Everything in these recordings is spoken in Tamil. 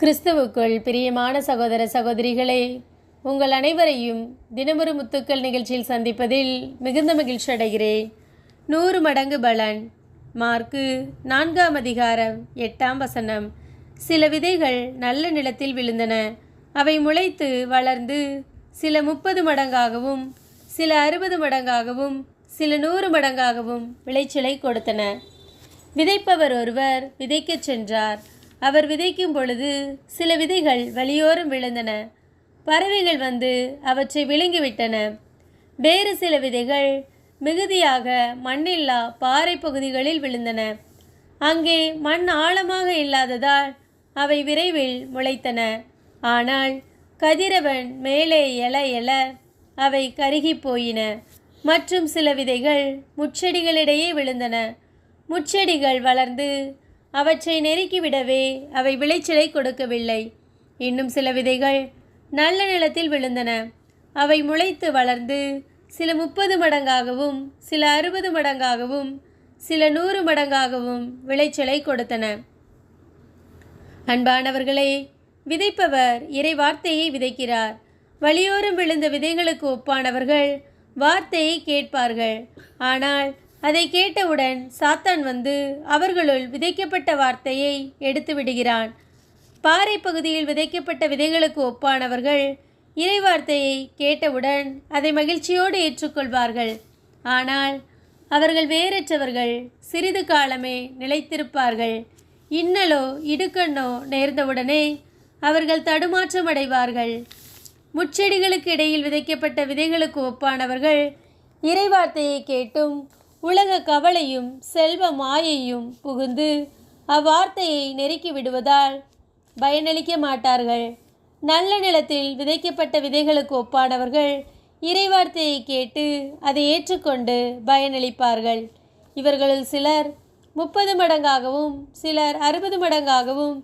கிறிஸ்துவுக்குள் பிரியமான சகோதர சகோதரிகளே உங்கள் அனைவரையும் தினமொரு முத்துக்கள் நிகழ்ச்சியில் சந்திப்பதில் மிகுந்த மகிழ்ச்சி அடைகிறேன். நூறு மடங்கு பலன். மார்க்கு நான்காம் அதிகாரம் எட்டாம் வசனம். சில விதைகள் நல்ல நிலத்தில் விழுந்தன. அவை முளைத்து வளர்ந்து சில முப்பது மடங்காகவும் சில அறுபது மடங்காகவும் சில நூறு மடங்காகவும் விளைச்சலை கொடுத்தன. விதைப்பவர் ஒருவர் விதைக்கச் சென்றார். அவர் விதைக்கும் பொழுது சில விதைகள் வழியோரம் விழுந்தன. பறவைகள் வந்து அவற்றை விழுங்கிவிட்டன. வேறு சில விதைகள் மிகுதியாக மண்ணில்லா பாறை பகுதிகளில் விழுந்தன. அங்கே மண் ஆழமாக இல்லாததால் அவை விரைவில் முளைத்தன. ஆனால் கதிரவன் மேலே எழ எழ அவை கருகிப் போயின. மற்றும் சில விதைகள் முட்செடிகளிடையே விழுந்தன. முட்செடிகள் வளர்ந்து அவற்றை நெருக்கிவிடவே அவை விளைச்சலை கொடுக்கவில்லை. இன்னும் சில விதைகள் நல்ல நிலத்தில் விழுந்தன. அவை முளைத்து வளர்ந்து சில முப்பது மடங்காகவும் சில அறுபது மடங்காகவும் சில நூறு மடங்காகவும் விளைச்சலை கொடுத்தன. அன்பானவர்களே விதைப்பவர் இறை வார்த்தையை விதைக்கிறார். வழியோரம் விழுந்த விதைகளுக்கு ஒப்பானவர்கள் வார்த்தையை கேட்பார்கள். ஆனால் அதை கேட்டவுடன் சாத்தான் வந்து அவர்களுள் விதைக்கப்பட்ட வார்த்தையை எடுத்து விடுகிறான். பாறை பகுதியில் விதைக்கப்பட்ட விதைகளுக்கு ஒப்பானவர்கள் இறை வார்த்தையை கேட்டவுடன் அதை மகிழ்ச்சியோடு ஏற்றுக்கொள்வார்கள். ஆனால் அவர்கள் வேறற்றவர்கள் சிறிது காலமே நிலைத்திருப்பார்கள். இன்னலோ இடுக்கண்ணோ நேர்ந்தவுடனே அவர்கள் தடுமாற்றம் அடைவார்கள் முச்செடிகளுக்கு இடையில் விதைக்கப்பட்ட விதைகளுக்கு ஒப்பானவர்கள் இறைவார்த்தையை கேட்டும் உலக கவலையும் செல்வ மாயையும் புகுந்து அவ்வார்த்தையை நெருக்கி விடுவதால் பயனளிக்க மாட்டார்கள். நல்ல நிலத்தில் விதைக்கப்பட்ட விதைகளுக்கு ஒப்பானவர்கள் இறைவார்த்தையை கேட்டு அதை ஏற்றுக்கொண்டு பயனளிப்பார்கள். இவர்களுள் சிலர் முப்பது மடங்காகவும் சிலர் அறுபது மடங்காகவும்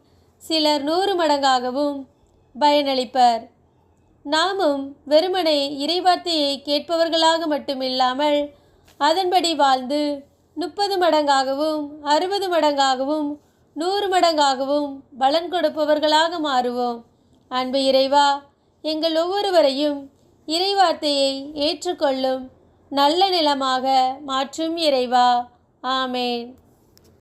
சிலர் நூறு மடங்காகவும் பயனளிப்பர். நாமும் வெறுமனே இறைவார்த்தையை கேட்பவர்களாக மட்டுமில்லாமல் அதன்படி வாழ்ந்து முப்பது மடங்காகவும் அறுபது மடங்காகவும் நூறு மடங்காகவும் பலன் கொடுப்பவர்களாக மாறுவோம். அன்பு இறைவா எங்கள் ஒவ்வொருவரையும் இறைவார்த்தையை ஏற்றுக்கொள்ளும் நல்ல நிலமாக மாற்றும் இறைவா. ஆமேன்.